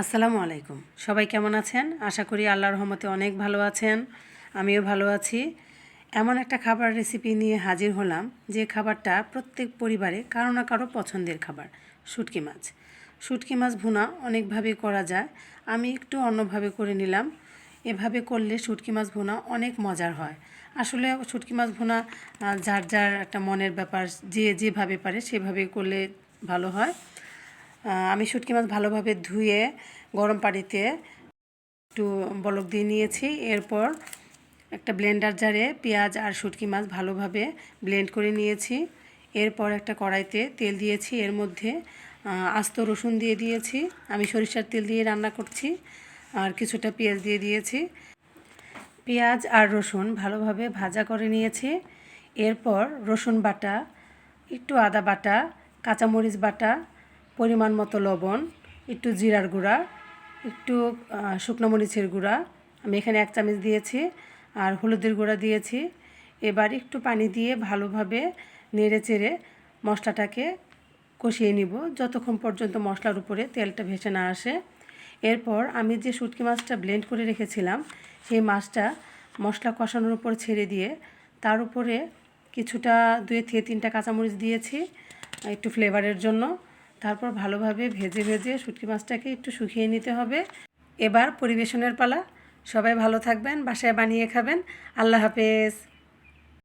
আসসালামু আলাইকুম। সবাই কেমন আছেন? আশা করি আল্লাহর রহমতে অনেক ভালো আছেন। আমিও ভালো আছি। এমন একটা খাবার রেসিপি নিয়ে হাজির হলাম, যে খাবারটা প্রত্যেক পরিবারে কারও না কারও পছন্দের খাবার, শুটকি মাছ। শুটকি মাছ ভুনা অনেকভাবে করা যায়। আমি একটু অন্যভাবে করে নিলাম। এভাবে করলে শুটকি মাছ ভুনা অনেক মজার হয়। আসলে শুটকি মাছ ভুনা যার যার একটা মনের ব্যাপার, যে যেভাবে পারে সেভাবে করলে ভালো হয়। আমি শুটকি মাছ ভালোভাবে ধুয়ে গরম পানিতে একটু বলক দিয়ে নিয়েছি। এরপর একটা ব্লেন্ডার জারে পেঁয়াজ আর শুটকি মাছ ভালোভাবে ব্লেন্ড করে নিয়েছি। এরপর একটা কড়াইতে তেল দিয়েছি। এর মধ্যে আস্ত রসুন দিয়ে দিয়েছি। আমি সরিষার তেল দিয়ে রান্না করছি আর কিছুটা পেঁয়াজ দিয়ে দিয়েছি। পেঁয়াজ আর রসুন ভালোভাবে ভাজা করে নিয়েছি। এরপর রসুন বাটা, একটু আদা বাটা, কাঁচামরিচ বাটা পরিমাণ মতো লবণ, একটু জিরার গুঁড়া, একটু শুকনো মরিচের গুঁড়া। আমি এখানে এক চামচ দিয়েছি আর হলুদের গুঁড়া দিয়েছি। এবার একটু পানি দিয়ে ভালোভাবে নেড়ে চেড়ে মশলাটাকে কষিয়ে নিব। যতক্ষণ পর্যন্ত মশলার উপরে তেলটা ভেসে না আসে। এরপর আমি যে শুটকি মাছটা ব্লেন্ড করে রেখেছিলাম, সেই মাছটা মশলা কষানোর উপর ছেড়ে দিয়ে তার উপরে কিছুটা দুই থেকে তিনটা কাঁচামরিচ দিয়েছি, একটু ফ্লেভারের জন্য। তারপর ভালোভাবে ভেজে ভেজে শুটকি মাছটাকে একটু শুকিয়ে নিতে হবে। এবার পরিবেশনের পালা। সবাই ভালো থাকবেন, বাসায় বানিয়ে খাবেন। আল্লাহ হাফেজ।